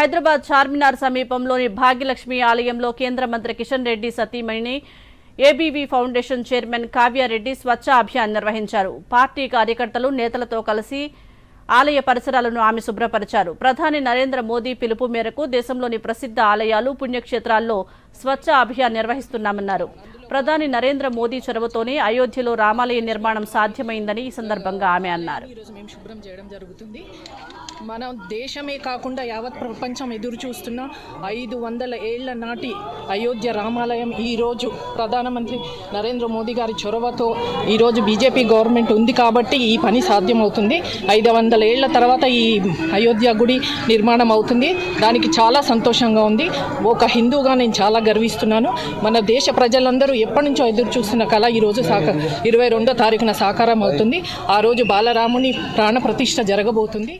హైదరాబాద్ చార్మినార్ సమీపంలోని భాగ్యలక్ష్మి ఆలయంలో కేంద్ర మంత్రి Kishan Reddy సతీమణిని A B V foundation chairman Kavya Reddy Swachh Abhiyan నిర్వహించారు. పార్టీ కార్యకర్తలు నేతలతో కలిసి ఆలయ పరిసరాలను ఆమె శుభ్రపరిచారు. ప్రధాని నరేంద్ర మోదీ పిలుపు మేరకు దేశంలోని ప్రసిద్ధ ఆలయాలు పుణ్యక్షేత్రాల్లో స్వచ్ఛ అభియాన్ నిర్వహిస్తున్నామన్నారు. ప్రధాని నరేంద్ర మోదీ చొరవతోనే అయోధ్యలో రామాలయ నిర్మాణం సాధ్యమైందని ఈ సందర్భంగా ఆమె అన్నారు. ఈరోజు మేము శుభ్రం చేయడం జరుగుతుంది. మన దేశమే కాకుండా యావత్ ప్రపంచం ఎదురు చూస్తున్న ఐదు వందల ఏళ్ళ నాటి అయోధ్య రామాలయం ఈరోజు ప్రధానమంత్రి నరేంద్ర మోదీ గారి చొరవతో ఈరోజు బీజేపీ గవర్నమెంట్ ఉంది కాబట్టి ఈ పని సాధ్యమవుతుంది. ఐదు వందల ఏళ్ళ తర్వాత ఈ అయోధ్య గుడి నిర్మాణం అవుతుంది. దానికి చాలా సంతోషంగా ఉంది. ఒక హిందూగా నేను చాలా గర్విస్తున్నాను. మన దేశ ప్రజలందరూ ఎప్పటి నుంచో ఎదురు చూస్తున్న కళ ఈరోజు సాక ఇరవై రెండో తారీఖున సాకారం అవుతుంది. ఆ రోజు బాలరాముని ప్రాణ ప్రతిష్ట జరగబోతుంది.